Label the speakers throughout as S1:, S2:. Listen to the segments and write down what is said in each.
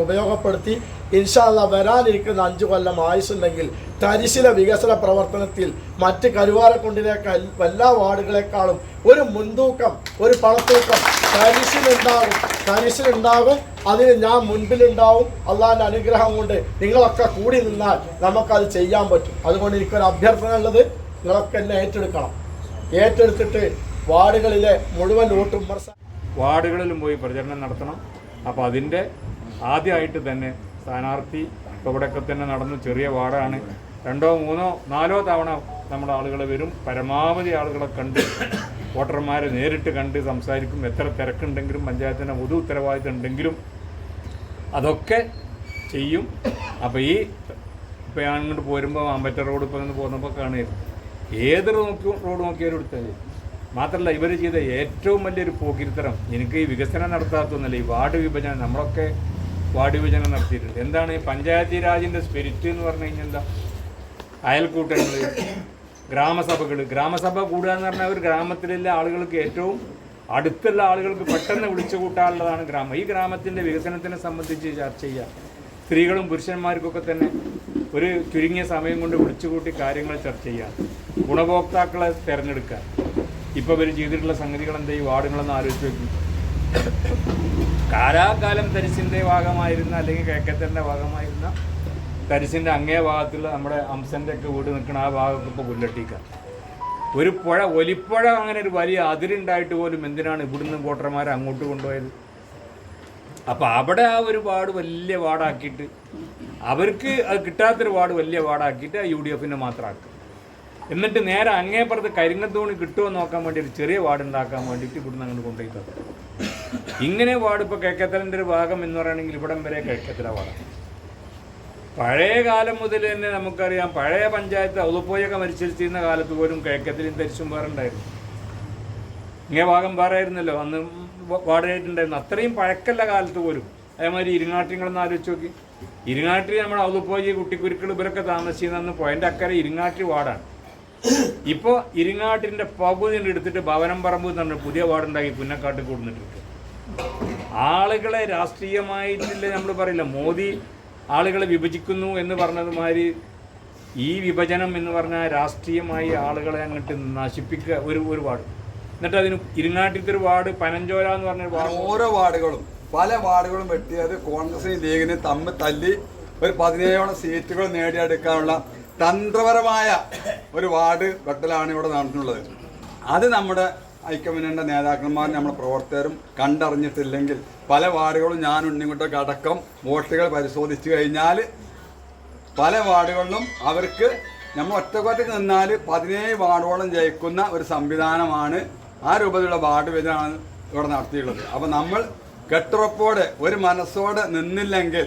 S1: ഉപയോഗപ്പെടുത്തി ഇൻഷാല്ല വരാനിരിക്കുന്ന അഞ്ചു കൊല്ലം ആയുസുണ്ടെങ്കിൽ തരിശില വികസന പ്രവർത്തനത്തിൽ മറ്റ് കരുവാരക്കുണ്ടിനേക്കാൾ എല്ലാ വാർഡുകളെക്കാളും ഒരു മുൻതൂക്കം ഒരു പണത്തൂക്കം തരിശിലുണ്ടാകും. തരിശിലുണ്ടാകും അതിന് ഞാൻ മുൻപിലുണ്ടാവും. അള്ളാഹിന്റെ അനുഗ്രഹം കൊണ്ട് നിങ്ങളൊക്കെ കൂടി നിന്നാൽ നമുക്കത് ചെയ്യാൻ പറ്റും. അതുകൊണ്ട് എനിക്കൊരു അഭ്യർത്ഥന ഉള്ളത് നിങ്ങളൊക്കെ എന്നെ ഏറ്റെടുക്കണം. ഏറ്റെടുത്തിട്ട് വാർഡുകളിലെ മുഴുവൻ വോട്ടും
S2: വാർഡുകളിലും പോയി പ്രചരണം നടത്തണം. അപ്പോൾ അതിന്റെ ആദ്യമായിട്ട് തന്നെ സ്ഥാനാർത്ഥി ഇവിടെയൊക്കെ തന്നെ നടന്നു. ചെറിയ വാർഡാണ്. രണ്ടോ മൂന്നോ നാലോ തവണ നമ്മുടെ ആളുകൾ വരും. പരമാവധി ആളുകളെ കണ്ട് വോട്ടർമാരെ നേരിട്ട് കണ്ട് സംസാരിക്കും. എത്ര തിരക്കുണ്ടെങ്കിലും പഞ്ചായത്തിന്റെ പൊതു ഉത്തരവാദിത്തം ഉണ്ടെങ്കിലും അതൊക്കെ ചെയ്യും. അപ്പോൾ ഈ ഇപ്പോൾ ഞാൻ ഇങ്ങോട്ട് പോരുമ്പോൾ അമ്പറ്റ റോഡ് ഇപ്പോൾ നിന്ന് പോകുന്നപ്പോൾ കാണുമായിരുന്നു ഏത് നോക്കി റോഡ് നോക്കിയാലും എടുത്താൽ. മാത്രമല്ല ഇവർ ചെയ്ത ഏറ്റവും വലിയൊരു പോക്കിരിത്തരം എനിക്ക് ഈ വികസനം നടത്താത്തൊന്നുമില്ല ഈ വാർഡ് വിഭജനം നമ്മളൊക്കെ വാർഡ് വിഭജനം നടത്തിയിട്ടുണ്ട്. എന്താണ് ഈ പഞ്ചായത്തി രാജിന്റെ സ്പിരിറ്റ് എന്ന് പറഞ്ഞു കഴിഞ്ഞാൽ എന്താ? അയൽക്കൂട്ടങ്ങൾ ഗ്രാമസഭകൾ ഗ്രാമസഭ കൂടുക എന്ന് പറഞ്ഞാൽ ഒരു ഗ്രാമത്തിലുള്ള ആളുകൾക്ക് ഏറ്റവും അടുത്തുള്ള ആളുകൾക്ക് പെട്ടെന്ന് വിളിച്ചു കൂട്ടാനുള്ളതാണ് ഗ്രാമം. ഈ ഗ്രാമത്തിന്റെ വികസനത്തിനെ സംബന്ധിച്ച് ചർച്ച ചെയ്യുക. സ്ത്രീകളും പുരുഷന്മാർക്കൊക്കെ തന്നെ ഒരു ചുരുങ്ങിയ സമയം കൊണ്ട് വിളിച്ചുകൂട്ടി കാര്യങ്ങൾ ചർച്ച ചെയ്യുക. ഗുണഭോക്താക്കളെ തിരഞ്ഞെടുക്കുക. ഇപ്പോൾ ഇവർ ചെയ്തിട്ടുള്ള സംഗതികൾ എന്താ? ഈ വാർഡുകളെന്ന് ആലോചിച്ച് നോക്കി. കാലാകാലം തരിശിന്റെ ഭാഗമായിരുന്ന അല്ലെങ്കിൽ കേക്കത്തലിന്റെ ഭാഗമായിരുന്ന തരിശിന്റെ അങ്ങേ ഭാഗത്തുള്ള നമ്മുടെ അംസന്റെ ഒക്കെ വീട് നിൽക്കുന്ന ആ ഭാഗമൊക്കെ ഇപ്പോൾ പുല്ലട്ടിക്കാം. ഒരു പുഴ ഒലിപ്പുഴ അങ്ങനെ ഒരു വലിയ അതിരുണ്ടായിട്ട് പോലും എന്തിനാണ് ഇവിടുന്ന് വോട്ടർമാരെ അങ്ങോട്ട് കൊണ്ടുപോയത്? അപ്പോൾ അവിടെ ആ ഒരു വാർഡ് വലിയ വാർഡാക്കിയിട്ട് അവർക്ക് അത് കിട്ടാത്തൊരു വാർഡ് വലിയ വാർഡാക്കിയിട്ട് യു ഡി എഫിനെ മാത്രമാക്കുക. എന്നിട്ട് നേരെ അങ്ങേപ്പുറത്ത് കരിങ്ങത്തോണി കിട്ടുമോ നോക്കാൻ വേണ്ടി ഒരു ചെറിയ വാർഡ് ഉണ്ടാക്കാൻ വേണ്ടിയിട്ട് ഇവിടുന്ന് അങ്ങോട്ട് കൊണ്ടുപോയി തന്നു. ഇങ്ങനെ വാർഡ് ഇപ്പോൾ കേക്കത്തലിന്റെ ഒരു ഭാഗം എന്ന് പറയുകയാണെങ്കിൽ ഇവിടം വരെ കേക്കത്തല വാർഡാണ് പഴയ കാലം മുതൽ തന്നെ നമുക്കറിയാം പഴയ പഞ്ചായത്ത് ഔതുപ്പോയൊക്കെ മരിച്ചിരുന്ന കാലത്ത് പോലും കിഴക്കത്തിലും തരിച്ചും വേറുണ്ടായിരുന്നു ഇങ്ങേ ഭാഗം വേറായിരുന്നല്ലോ അന്ന് വാർഡായിട്ടുണ്ടായിരുന്നു. അത്രയും പഴക്കല്ല കാലത്ത് പോലും. അതേമാതിരി ഇരുങ്ങാട്ടിങ്ങളൊന്ന് ആലോചിച്ച് നോക്കി. ഇരുങ്ങാട്ടി നമ്മുടെ ഔതുപ്പോയി കുട്ടിക്കുരുക്കൾ ഇവരൊക്കെ താമസിക്കുന്ന പോയിന്റ് അക്കരെ ഇരുങ്ങാട്ടി വാർഡാണ്. ഇപ്പോൾ ഇരിങ്ങാട്ടിന്റെ പകുതി എടുത്തിട്ട് ഭവനം പറമ്പ് എന്ന് പറഞ്ഞ പുതിയ വാർഡുണ്ടാക്കി പുന്നക്കാട്ട് കൂടുന്നിട്ടുണ്ട് ആളുകളെ രാഷ്ട്രീയമായിട്ടില്ല നമ്മൾ പറയില്ല. മോദി ആളുകളെ വിഭജിക്കുന്നു എന്ന് പറഞ്ഞതുമാതിരി ഈ വിഭജനം എന്ന് പറഞ്ഞാൽ രാഷ്ട്രീയമായി ആളുകളെ അങ്ങോട്ട് നശിപ്പിക്കുക ഒരു ഒരു വാർഡ്. എന്നിട്ട് അതിന് ഇരുങ്ങാട്ടിത്തെ ഒരു വാർഡ് പനഞ്ചോല എന്ന് പറഞ്ഞൊരു വാർഡ്.
S3: ഓരോ വാർഡുകളും. പല വാർഡുകളും വെട്ടിയത് കോൺഗ്രസിനും ലീഗിനും തമ്മിൽ തല്ലി ഒരു പതിനേഴോളം സീറ്റുകൾ നേടിയെടുക്കാനുള്ള തന്ത്രപരമായ ഒരു വാർഡ് വെട്ടലാണ് ഇവിടെ നടന്നിട്ടുള്ളത്. അത് നമ്മുടെ ഐക്യമുന്നണിയുടെ നേതാക്കന്മാരും നമ്മുടെ പ്രവർത്തകരും കണ്ടറിഞ്ഞിട്ടില്ലെങ്കിൽ പല വാർഡുകളും ഞാൻ ഉണ്ണിക്കുട്ടൊക്കെ അടക്കം വോട്ടുകൾ പരിശോധിച്ചു കഴിഞ്ഞാൽ പല വാർഡുകളിലും അവർക്ക് നമ്മൾ ഒറ്റക്കൊറ്റക്ക് നിന്നാൽ പതിനേഴ് വാർഡോളം ജയിക്കുന്ന ഒരു സംവിധാനമാണ് ആ രൂപത്തിലുള്ള വാർഡ് വിധമാണ് ഇവിടെ നടത്തിയിട്ടുള്ളത്. അപ്പോൾ നമ്മൾ കെട്ടുറപ്പോടെ ഒരു മനസ്സോടെ നിന്നില്ലെങ്കിൽ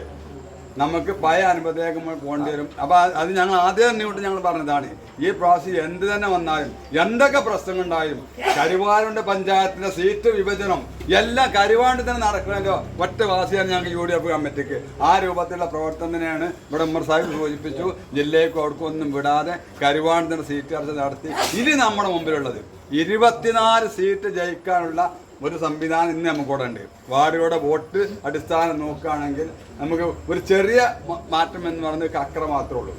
S3: നമുക്ക് പഴയ അനുഭവത്തിലേക്ക് പോകേണ്ടി വരും. അപ്പോൾ അത് ഞങ്ങൾ ആദ്യം തന്നെ കൊണ്ട് ഞങ്ങൾ പറഞ്ഞതാണ് ഈ പ്രാവശ്യം എന്ത് തന്നെ വന്നാലും എന്തൊക്കെ പ്രശ്നങ്ങൾ ഉണ്ടായാലും കരുവാരുണ്ട് പഞ്ചായത്തിന്റെ സീറ്റ് വിഭജനം എല്ലാം കരുവാണ്ട് തന്നെ നടക്കണമല്ലോ ഒറ്റ വാസിയാണ് ഞങ്ങൾക്ക് യു ഡി എഫ് കമ്മിറ്റിക്ക്. ആ രൂപത്തിലുള്ള പ്രവർത്തനം തന്നെയാണ് ഇവിടെ ഉമ്മർ സാഹിബ് സൂചിപ്പിച്ചു. ജില്ലയ്ക്ക് അവർക്കൊന്നും വിടാതെ കരുവാണ്ടത്തിന് സീറ്റ് ചർച്ച നടത്തി. ഇനി നമ്മുടെ മുമ്പിലുള്ളത്. ഇരുപത്തിനാല് സീറ്റ് ജയിക്കാനുള്ള ഒരു സംവിധാനം ഇന്ന് നമുക്കിവിടെ ഉണ്ട്. വാർഡുകളുടെ വോട്ട് അടിസ്ഥാനം നോക്കുകയാണെങ്കിൽ നമുക്ക് ഒരു ചെറിയ മാറ്റം എന്ന് പറയുന്നത് കക്കറ മാത്രമേ ഉള്ളൂ.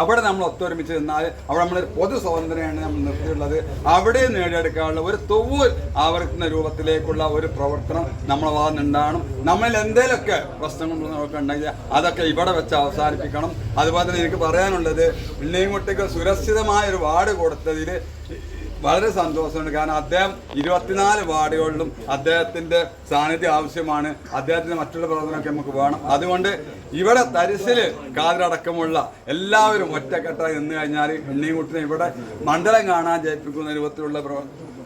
S3: അവിടെ നമ്മൾ ഒത്തൊരുമിച്ച് നിന്നാൽ അവിടെ നമ്മളൊരു പൊതു സ്വാതന്ത്ര്യമാണ് നമ്മൾ നിർത്തിയിട്ടുള്ളത്. അവിടെ നേടിയെടുക്കാനുള്ള ഒരു തൊവ് ആവർത്തുന്ന രൂപത്തിലേക്കുള്ള ഒരു പ്രവർത്തനം നമ്മളെ ഭാഗത്ത് ഉണ്ടാകണം നമ്മളിൽ എന്തെങ്കിലുമൊക്കെ പ്രശ്നങ്ങളൊക്കെ ഉണ്ടെങ്കിൽ അതൊക്കെ ഇവിടെ വെച്ച് അവസാനിപ്പിക്കണം. അതുപോലെ തന്നെ എനിക്ക് പറയാനുള്ളത് ഇള്ളിയൻകുട്ടിക്ക് സുരക്ഷിതമായ ഒരു വാർഡ് കൊടുത്തതിൽ വളരെ സന്തോഷമുണ്ട്. കാരണം അദ്ദേഹം ഇരുപത്തിനാല് വാർഡുകളിലും അദ്ദേഹത്തിന്റെ സാന്നിധ്യം ആവശ്യമാണ്. അദ്ദേഹത്തിന്റെ മറ്റുള്ള പ്രവർത്തനമൊക്കെ നമുക്ക് വേണം. അതുകൊണ്ട് ഇവിടെ തരിശിൽ കാതിലടക്കമുള്ള എല്ലാവരും ഒറ്റക്കെട്ടായി നിന്ന് കഴിഞ്ഞാൽ ഉണ്ണിക്കുട്ടിനെ ഇവിടെ മണ്ഡലം കാണാൻ ജയിപ്പിക്കുന്ന രൂപത്തിലുള്ള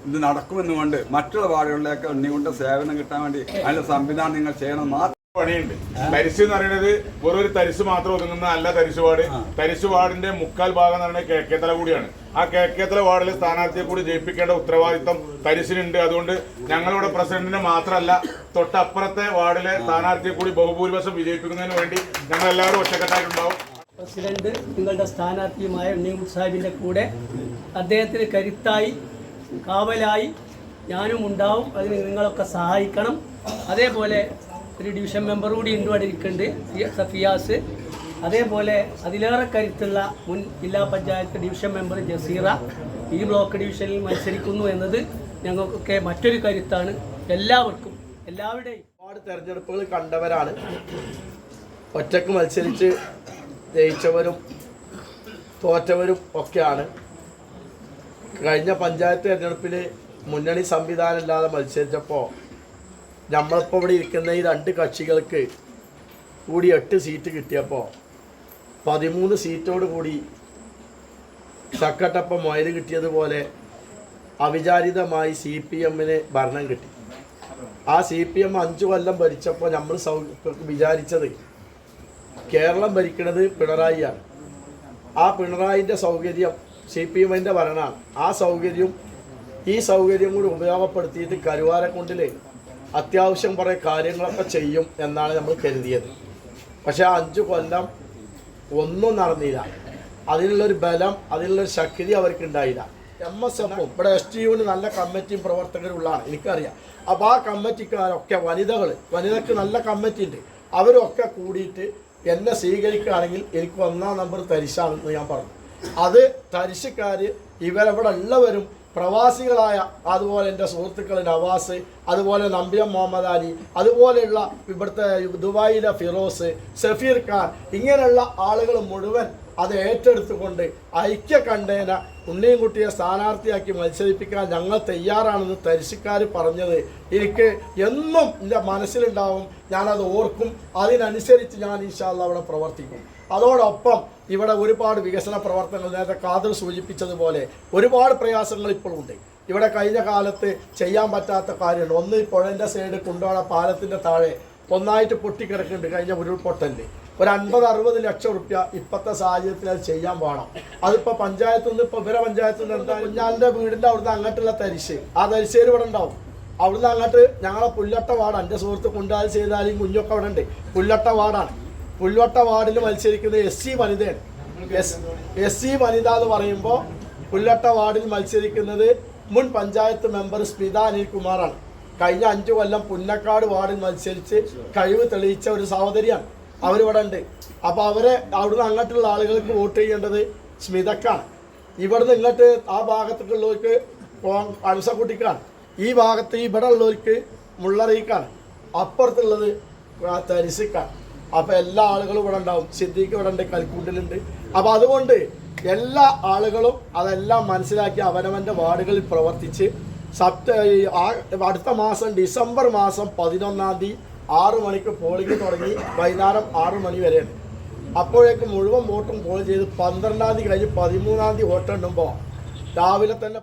S3: ഇത് നടക്കുമെന്നുകൊണ്ട് മറ്റുള്ള വാർഡുകളിലേക്ക് ഉണ്ണിക്കുട്ട സേവനം കിട്ടാൻ വേണ്ടി അതിന്റെ സംവിധാനം നിങ്ങൾ ചെയ്യണം
S4: പണിയുണ്ട്. തരിശ് എന്ന് പറയുന്നത് വെറും ഒരു തരിശ് മാത്രം ഒതുങ്ങുന്ന അല്ല തരിശുപാട് തരിശുപാടിന്റെ മുക്കാൽ ഭാഗം എന്ന് പറയുന്നത് കേക്കേത്തല കൂടിയാണ്. ആ കേക്കേത്തല വാർഡിലെ സ്ഥാനാർത്ഥിയെ കൂടി ജയിപ്പിക്കേണ്ട ഉത്തരവാദിത്തം തരിശിനുണ്ട്. അതുകൊണ്ട് ഞങ്ങളിവിടെ പ്രസിഡന്റിനെ മാത്രമല്ല തൊട്ടപ്പുറത്തെ വാർഡിലെ സ്ഥാനാർത്ഥിയെ കൂടി ബഹുഭൂരിപക്ഷം വിജയിപ്പിക്കുന്നതിന് വേണ്ടി ഞങ്ങൾ എല്ലാവരും ഒറ്റക്കെട്ടായിട്ടുണ്ടാവും.
S5: പ്രസിഡന്റ് നിങ്ങളുടെ സ്ഥാനാർത്ഥിയുമായ ഉണ്ണിമുട്ട് സാഹിബിന്റെ കൂടെ അദ്ദേഹത്തിന് കരുത്തായി കാവലായി ഞാനും ഉണ്ടാവും. അതിന് നിങ്ങളൊക്കെ സഹായിക്കണം. അതേപോലെ ഒരു ഡിവിഷൻ മെമ്പർ കൂടി ഉണ്ട് അവിടെ ഇരിക്കുന്നുണ്ട്. ഫിയ- സഫിയാസ് അതേപോലെ അതിലേറെ കരുത്തുള്ള മുൻ ജില്ലാ പഞ്ചായത്ത് ഡിവിഷൻ മെമ്പർ ജസീറ ഈ ബ്ലോക്ക് ഡിവിഷനിൽ മത്സരിക്കുന്നു എന്നത് ഞങ്ങൾക്കൊക്കെ മറ്റൊരു കരുത്താണ്. എല്ലാവർക്കും എല്ലാവരുടെയും.
S1: ഒരുപാട് തെരഞ്ഞെടുപ്പുകൾ കണ്ടവരാണ്. ഒറ്റയ്ക്ക് മത്സരിച്ച് ജയിച്ചവരും തോറ്റവരും ഒക്കെയാണ്. കഴിഞ്ഞ പഞ്ചായത്ത് തെരഞ്ഞെടുപ്പിൽ മുന്നണി സംവിധാനം ഇല്ലാതെ മത്സരിച്ചപ്പോൾ നമ്മളിപ്പോൾ ഇവിടെ ഇരിക്കുന്ന ഈ രണ്ട് കക്ഷികൾക്ക് കൂടി എട്ട് സീറ്റ് കിട്ടിയപ്പോൾ പതിമൂന്ന് സീറ്റോട് കൂടി ചക്കട്ടപ്പം മൊയൽ കിട്ടിയതുപോലെ അവിചാരിതമായി സി പി എമ്മിന് ഭരണം കിട്ടി. ആ സി പി എം അഞ്ചു കൊല്ലം ഭരിച്ചപ്പോൾ നമ്മൾ സൗ വിചാരിച്ചത് കേരളം ഭരിക്കുന്നത് പിണറായിയാണ്. ആ പിണറായിന്റെ സൗകര്യം സി പി എമ്മിന്റെ ഭരണമാണ്. ആ സൗകര്യം ഈ സൗകര്യം കൂടി ഉപയോഗപ്പെടുത്തിയിട്ട് കരുവാരക്കുണ്ടിൽ അത്യാവശ്യം കുറേ കാര്യങ്ങളൊക്കെ ചെയ്യും എന്നാണ് നമ്മൾ കരുതിയത്. പക്ഷെ അഞ്ചു കൊല്ലം ഒന്നും നടന്നില്ല. അതിനുള്ളൊരു ബലം അതിനുള്ളൊരു ശക്തി അവർക്ക് ഉണ്ടായില്ല. എം എസ് എഫും ഇവിടെ എസ് ടി യുവിന് നല്ല കമ്മിറ്റിയും പ്രവർത്തകരും ഉള്ളതാണ് എനിക്കറിയാം. അപ്പോൾ ആ കമ്മിറ്റിക്കാരൊക്കെ വനിതകൾ വനിതക്ക് നല്ല കമ്മിറ്റി ഉണ്ട്. അവരൊക്കെ കൂടിയിട്ട് എന്നെ സ്വീകരിക്കുകയാണെങ്കിൽ എനിക്ക് ഒന്നാം നമ്പർ തരിശാണെന്ന് ഞാൻ പറഞ്ഞു. അത് തരിശക്കാർ ഇവരവിടെ ഉള്ളവരും പ്രവാസികളായ അതുപോലെ എന്റെ സുഹൃത്തുക്കൾ നവാസ് അതുപോലെ നമ്പ്യം മുഹമ്മദ് അലി അതുപോലെയുള്ള ഇവിടുത്തെ ദുബായിലെ ഫിറോസ് സഫീർ ഖാൻ ഇങ്ങനെയുള്ള ആളുകൾ മുഴുവൻ അത് ഏറ്റെടുത്തുകൊണ്ട് ഐക്യ കണ്ടേന ഉണ്ണിയൻകുട്ടിയെ സ്ഥാനാർത്ഥിയാക്കി മത്സരിപ്പിക്കാൻ ഞങ്ങൾ തയ്യാറാണെന്ന് തരിശിക്കാർ പറഞ്ഞത്. എനിക്ക് എന്നും എന്റെ മനസ്സിലുണ്ടാവും ഞാനത് ഓർക്കും. അതിനനുസരിച്ച് ഞാൻ ഇൻഷാല്ല അവിടെ പ്രവർത്തിക്കും. അതോടൊപ്പം ഇവിടെ ഒരുപാട് വികസന പ്രവർത്തനങ്ങൾ നേരത്തെ കാതൽ സൂചിപ്പിച്ചതുപോലെ ഒരുപാട് പ്രയാസങ്ങൾ ഇപ്പോഴുണ്ട് ഇവിടെ കഴിഞ്ഞ കാലത്ത് ചെയ്യാൻ പറ്റാത്ത കാര്യങ്ങൾ. ഒന്ന് പുഴന്റെ സൈഡ് കുണ്ടോള പാലത്തിന്റെ താഴെ ഒന്നായിട്ട് പൊട്ടിക്കിടക്കുന്നുണ്ട് കഴിഞ്ഞ ഉരുൾപൊട്ടലിൽ ഒരു അൻപത് അറുപത് ലക്ഷം റുപ്യ ഇപ്പോഴത്തെ സാഹചര്യത്തിൽ അത് ചെയ്യാൻ വേണം. അതിപ്പോൾ പഞ്ചായത്തിൽ നിന്ന് ഇപ്പോൾ ഇവരെ പഞ്ചായത്തിൽ നിന്ന് എന്താ കുഞ്ഞാലിന്റെ വീടിന്റെ അവിടുന്ന് അങ്ങോട്ടുള്ള തരിശ്. ആ തരിശേര് ഇവിടെ ഉണ്ടാവും. അവിടുന്ന് അങ്ങോട്ട് ഞങ്ങളെ പുല്ലട്ട വാടാണ് എന്റെ സുഹൃത്ത് കുണ്ടാൽ ചെയ്താലും കുഞ്ഞൊക്കെ അവിടെ ഉണ്ട്. പുല്ലട്ട വാർഡാണ്. പുല്ലട്ട വാർഡിൽ മത്സരിക്കുന്ന എസ് സി വനിതയാണ് എസ് സി വനിത എന്ന് പറയുമ്പോൾ പുല്ലട്ട വാർഡിൽ മത്സരിക്കുന്നത് മുൻ പഞ്ചായത്ത് മെമ്പർ സ്മിത അനിൽകുമാറാണ്. കഴിഞ്ഞ അഞ്ചു കൊല്ലം പുന്നക്കാട് വാർഡിൽ മത്സരിച്ച് കഴിവ് തെളിയിച്ച ഒരു സഹോദരിയാണ് അവരിവിടെ ഉണ്ട്. അപ്പോൾ അവരെ അവിടുന്ന് അങ്ങോട്ടുള്ള ആളുകൾക്ക് വോട്ട് ചെയ്യേണ്ടത് സ്മിതക്കാണ്. ഇവിടുന്ന് ഇങ്ങോട്ട് ആ ഭാഗത്തേക്കുള്ളവർക്ക് അംസക്കുട്ടിക്കാണ് ഈ ഭാഗത്ത് ഇവിടെ ഉള്ളവർക്ക് മുള്ളറിയിക്കാണ്. അപ്പുറത്തുള്ളത് തരിസിക്കാണ് അപ്പോൾ എല്ലാ ആളുകളും ഇവിടെ ഉണ്ടാവും. സിദ്ദീഖ് ഇവിടെ ഉണ്ട് കൽക്കൂട്ടിലുണ്ട്. അപ്പോൾ അതുകൊണ്ട് എല്ലാ ആളുകളും അതെല്ലാം മനസ്സിലാക്കി അവനവന്റെ വാർഡുകളിൽ പ്രവർത്തിച്ച് അടുത്ത മാസം ഡിസംബർ മാസം പതിനൊന്നാം തീയതി ആറ് മണിക്ക് പോളിംഗ് തുടങ്ങി വൈകുന്നേരം ആറ് മണി വരെയാണ്. അപ്പോഴേക്കും മുഴുവൻ വോട്ടും പോൾ ചെയ്ത് പന്ത്രണ്ടാം തീയതി കഴിഞ്ഞ് പതിമൂന്നാം തീയതി വോട്ടെണ്ണുമ്പോൾ രാവിലെ തന്നെ